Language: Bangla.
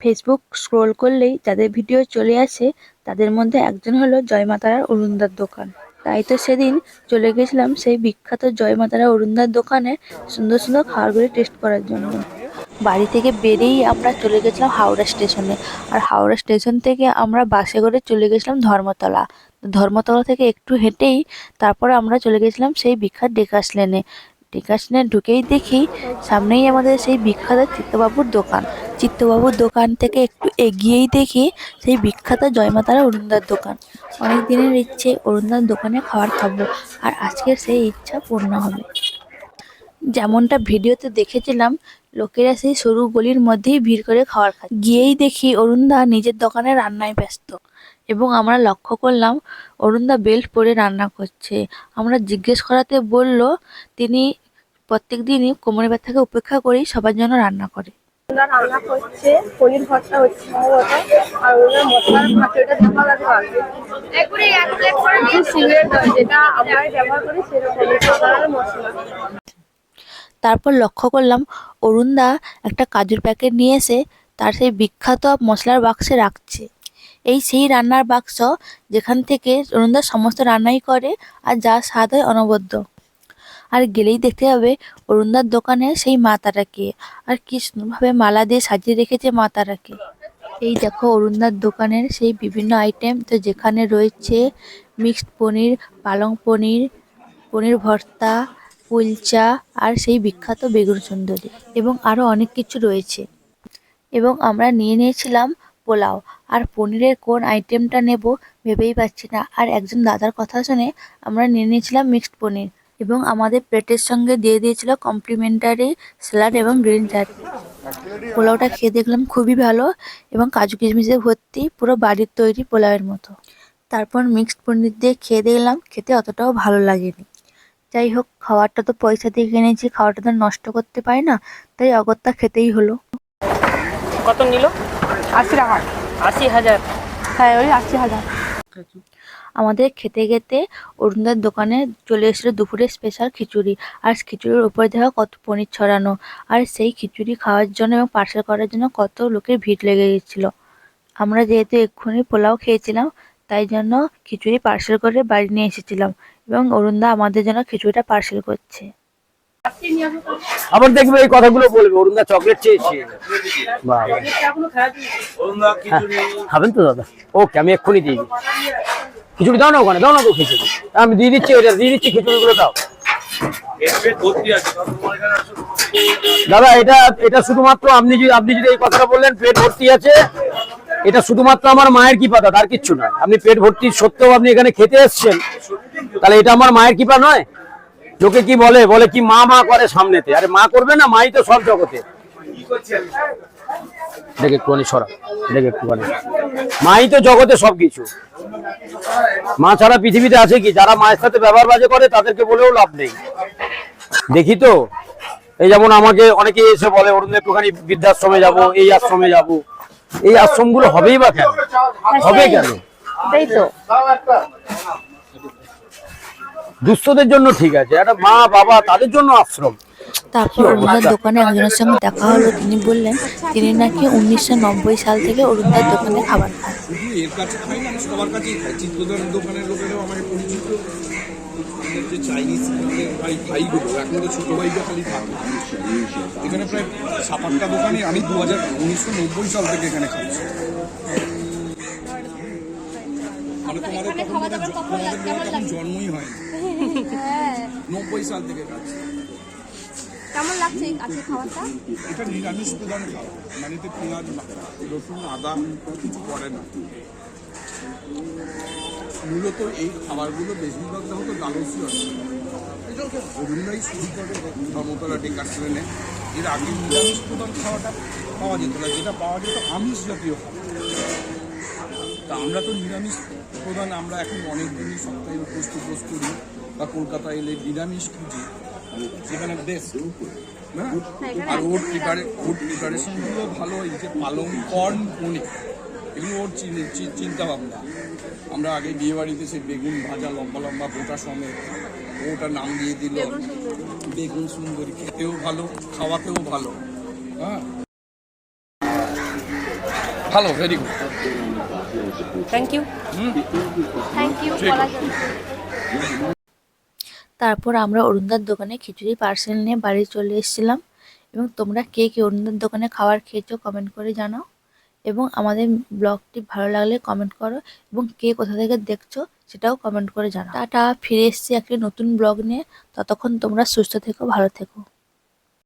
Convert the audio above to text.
ফেসবুক স্ক্রোল করলেই যাদের ভিডিও চলে আসে, তাদের মধ্যে একজন হলো জয়মাতারার অরুণদার দোকান। তাই তো সেদিন চলে গেছিলাম সেই বিখ্যাত জয়মাতারা অরুণদার দোকানে সুন্দর সুন্দর খাবারগুলি টেস্ট করার জন্য। বাড়ি থেকে বেরিয়েই আমরা চলে গেছিলাম হাওড়া স্টেশনে আর হাওড়া স্টেশন থেকে আমরা বাসে করে চলে গেছিলাম ধর্মতলা। ধর্মতলা থেকে একটু হেঁটেই তারপরে আমরা চলে গেছিলাম সেই বিখ্যাত ডেকাস লেনে ডেকাস লেনে ঢুকেই দেখি সামনেই আমাদের সেই বিখ্যাত চিত্তবাবুর দোকান। চিত্তবাবুর দোকান থেকে একটু এগিয়েই দেখি সেই বিখ্যাত জয়মাতারা অরুণদার দোকান। অনেক দিনের ইচ্ছে অরুণদার দোকানে খাবার খাব আর আজকের সেই ইচ্ছা পূর্ণ হবে। যেমনটা ভিডিওতে দেখেছিলাম, লোকেরা সেই সরু গলির মধ্যেই ভিড় করে খাওয়ার খায় গিয়েই দেখি অরুণদা নিজের দোকানে রান্নায় ব্যস্ত। এবং আমরা লক্ষ্য করলাম অরুণদা বেল্ট পরে রান্না করছে। আমরা জিজ্ঞেস করাতে বলল তিনি প্রত্যেক দিনই কোমরে ব্যথাকে উপেক্ষা করেই সবার জন্য রান্না করে। রান্না করছে পনির ভর্তা হচ্ছে আর ওরা মশলার ভাতটা দেখা লাগে সিগারেট যেটা আমরা ব্যবহার করি সেরকম মশলা। তারপর লক্ষ্য করলাম অরুণদা একটা কাজুর প্যাকেট নিয়ে এসে তার সেই বিখ্যাত মশলার বাক্সে রাখছে। এই সেই রান্নার বাক্স যেখান থেকে অরুণদা সমস্ত রান্নাই করে আর যা স্বাদ হয় অনবদ্য। আর গেলেই দেখতে হবে অরুণদার দোকানে সেই মা তারাকে আর কি সুন্দরভাবে মালা দিয়ে সাজিয়ে রেখেছে মা তারাকে এই দেখো অরুণদার দোকানের সেই বিভিন্ন আইটেম তো যেখানে রয়েছে মিক্সড পনির, পালং পনির পনির ভর্তা, কুলচা আর সেই বিখ্যাত বেগুন সুন্দরী এবং আরও অনেক কিছু রয়েছে। এবং আমরা নিয়ে নিয়েছিলাম পোলাও। আর পনিরের কোন আইটেমটা নেব ভেবেই পাচ্ছি না। আর একজন দাদার কথা শুনে আমরা নিয়ে নিয়েছিলাম মিক্সড পনির এবং আমাদের প্লেটের সঙ্গে দিয়ে দিয়েছিল কমপ্লিমেন্টারি স্যালাড এবং গ্রিন চাটনি পোলাওটা খেয়ে দেখলাম খুবই ভালো এবং কাজু কিশমিশে ভর্তি পুরো বাড়ির তৈরি পোলাওয়ের মতো। তারপর মিক্সড পনির দিয়ে খেয়ে দেখলাম খেতে অতটাও ভালো লাগেনি। যাই হোক, খাবারটা তো পয়সা দিয়ে কিনেছি খাবারটা তো নষ্ট করতে পারি না, তাই অগত্যা খেতেই হলো। কত নিল? আশি টাকা আশি হাজার হ্যাঁ ওই আশি হাজার আমাদের খেতে খেতে অরুণদার দোকানে চলে এসেছিল দুপুরে স্পেশাল খিচুড়ি। আর খিচুড়ির উপরে দেখা কত পনির ছড়ানো। আর সেই খিচুড়ি খাওয়ার জন্য এবং পার্সেল করার জন্য কত লোকের ভিড় লেগে গেছিল। আমরা যেহেতু এক্ষুনি পোলাও খেয়েছিলাম তাই জন্য খিচুড়ি পার্সেল করে বাড়ি নিয়ে এসেছিলাম। এবং অরুণদা আমাদের জন্য খিচুড়িটা পার্সেল করছে। আবার দেখবে এই কথাগুলো বলবে অরুণদা চকলেট চেয়েছে। হ্যাঁ, খাবেন তো দাদা? ওকে আমি এক্ষুনি দিয়ে দিচ্ছি। খিচুড়ি দাও না ওখানে দাও না তো খিচুড়ি। আমি দিয়ে দিচ্ছি ওটা দিয়ে দিচ্ছি খিচুড়িগুলো দাও। দাদা এটা এটা শুধুমাত্র আপনি যদি আপনি যদি এই কথাটা বললেন পেট ভর্তি আছে। এটা শুধুমাত্র আমার মায়ের কৃপা দাদা আর কিচ্ছু নয়। আপনি পেট ভর্তি সত্ত্বেও আপনি এখানে খেতে এসছেন। তাহলে এটা আমার মায়ের কৃপা নয়? লোকে কি বলে? বলে কি মা মা করে সামনেতে। আরে মা করবে না, মাই তো সব জগতে। দেখে একটুখানি সরা দেখে একটুখানি। মাই তো জগতে সবকিছু মা ছাড়া পৃথিবীতে আছে কি? যারা মায়ের সাথে ব্যবহার বাজে করে, তাদেরকে বলেও লাভ নেই। দেখি তো? এই যেমন আমাকে অনেকে এসে বলে, অরুণ একটুখানি বৃদ্ধাশ্রমে যাব, এই আশ্রমে যাব। এই আশ্রমগুলো হবেই বা কেন? হবে কেন? তাই তো। দুস্থদের জন্য ঠিক আছে একটা মা বাবা তাদের জন্য আশ্রম। তারপর অরুণদার দোকানে একজনের সঙ্গে দেখা হলো তিনি বললেন তিনি নাকি উনিশশো নব্বই সাল থেকে অরুণদার দোকানে খাবার খান। এর কাছে খাই না আমি সবার কাছেই খাই চিত্তদার দোকানের লোকেরাও আমাকে পরিচিত যে চাইনিজ ভাই ভাইগুলো এখন তো ছোটো ভাইটা খালি থাকে এখানে প্রায় সাত আটটা দোকানে আমি দু হাজার উনিশশো নব্বই সাল থেকে এখানে খাচ্ছি। জ- তোমাদের বোধহয় তখন জন্মই হয়নি। নব্বই সাল থেকে কেমন লাগছে আজকে খাবারটা? এটা নিরামিষ প্রধান খাবার। মানে এতে পেঁয়াজ রসুন আদা কিছু পড়ে না। মূলত এই খাবারগুলো বেশিরভাগ হতো গালসি অরুণরাই শুরু করে ধর্মতলা ডেকার ট্রেনে এর আগে নিরামিষ প্রধান খাওয়াটা পাওয়া যেত না। যেটা পাওয়া যেত আমিষ জাতীয় খাবার। তা আমরা তো নিরামিষ প্রধান আমরা এখন অনেক দিনই সপ্তাহে উপোস টুপোস করি বা কলকাতা এলে নিরামিষ খুঁজি সেখানে বেস্ট হ্যাঁ? আর ওর প্রিপারে ওর প্রিপারেশনগুলো ভালো এই যে পালং কর্ন পনির এগুলো ওর চিন্তা ভাবনা আমরা আগে বিয়ে বাড়িতে সেই বেগুন ভাজা লম্বা লম্বা গোটা সমেত ওটা নাম দিয়ে দিল। বেগুন সুন্দরী। খেতেও ভালো খাওয়াতেও ভালো হ্যাঁ? ভালো very good thank you thank you তারপর আমরা অরুণদার দোকানে খিচুড়ি পার্সেল নিয়ে বাড়ি চলে এসেছিলাম এবং তোমরা কে কে অরুণদার দোকানে খাবার খেয়েছো কমেন্ট করে জানাও এবং আমাদের ব্লগটি ভালো লাগলে কমেন্ট করো এবং কে কোথা থেকে দেখছ সেটাও কমেন্ট করে জানাও। টাটা ফিরে এসেছি একটি নতুন ব্লগ নিয়ে। ততক্ষণ তোমরা সুস্থ থেকো ভালো থেকো।